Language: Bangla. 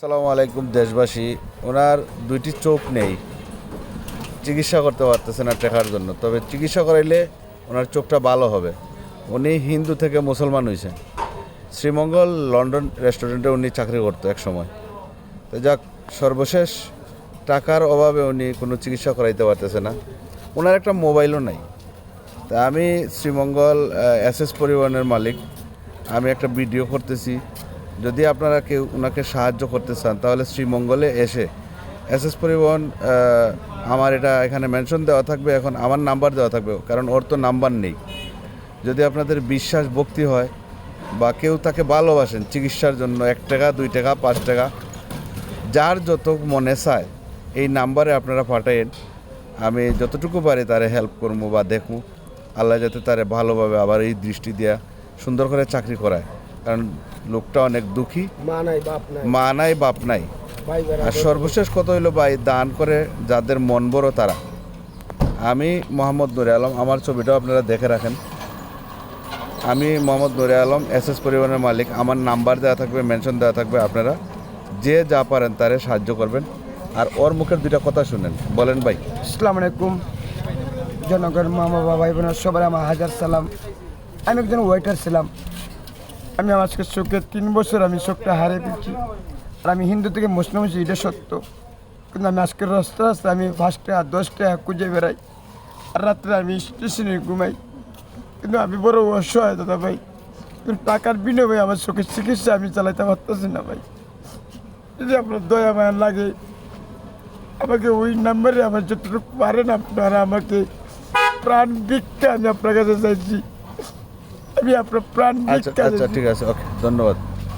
আসসালামু আলাইকুম, দেশবাসী। ওনার দুইটি চোখ নেই। চিকিৎসা করতে পারতেছে না টেকার জন্য। তবে চিকিৎসা করাইলে ওনার চোখটা ভালো হবে। উনি হিন্দু থেকে মুসলমান হয়েছেন শ্রীমঙ্গল লন্ডন রেস্টুরেন্টে উনি চাকরি করতো এক সময়। তো যাক, সর্বশেষ টাকার অভাবে উনি কোনো চিকিৎসা করাইতে পারতেছে না। ওনার একটা মোবাইলও নাই। তা আমি শ্রীমঙ্গল এস এস পরিবহনের মালিক। আমি একটা ভিডিও করতেছি। যদি আপনারা কেউ ওনাকে সাহায্য করতে চান, তাহলে শ্রীমঙ্গলে এসে এস এস পরিবহন আমার এটা এখানে মেনশন দেওয়া থাকবে। এখন আমার নাম্বার দেওয়া থাকবে, কারণ ওর তো নাম্বার নেই। যদি আপনাদের বিশ্বাস, ভক্তি হয় বা কেউ তাকে ভালোবাসেন চিকিৎসার জন্য, এক টাকা, দুই টাকা, পাঁচ টাকা, যার যত মনে চায়, এই নাম্বারে আপনারা পাঠাইন আমি যতটুকু পারি তারে হেল্প করব বা দেখব। আল্লাহ যাতে তারে ভালোভাবে আবার এই দৃষ্টি দিয়া সুন্দর করে চাকরি করায়। কারণ লোকটা অনেক দুঃখী। মা নাই বাপ নাই। মা নাই বাপ নাই। ভাই বেড়া আর সর্বশেষ কত হইল ভাই দান করে যাদের মন বড় তারা। আমি মোহাম্মদ নুরে আলম আমার ছবিটাও আপনারা দেখে রাখেন। আমি মোহাম্মদ নুরে আলম এস এস পরিবহনের মালিক। আমার নাম্বার দেওয়া থাকবে মেনশন দেওয়া থাকবে আপনারা। যে যা পারেন তারে সাহায্য করবেন। আর ওর মুখের দুইটা কথা শুনেন। বলেন ভাই। আসসালামু আলাইকুম। জনগণ মা বাবা ভাই বোনের সবার আমার হাজার সালাম। আমি একজন ওয়েটার ছিলাম। আমি আজকে চোখে তিন বছর আমি চোখটা হারিয়ে ফেলছি। আর আমি হিন্দু থেকে মুসলিম হয়েছি, এটা সত্য। কিন্তু আমি আজকে রাস্তা রাস্তা আমি পাঁচটা, দশটা খুঁজে বেড়াই। আর রাত্রে আমি স্টেশনে ঘুমাই। কিন্তু আমি বড় অসহায় দাদা ভাই। কিন্তু টাকার বিনিময়ে আমার চোখের চিকিৎসা আমি চালাইতে পারতেছি না ভাই। যদি আপনার দয়া, মায়া লাগে, আমাকে ওই নাম্বারে আমার যতটুকু পারেন আপনারা আমাকে প্রাণ ভিক্ষা আমি আপনার কাছে চাইছি। আমি আপনার প্রাণ আচ্ছা আচ্ছা। ঠিক আছে ওকে ধন্যবাদ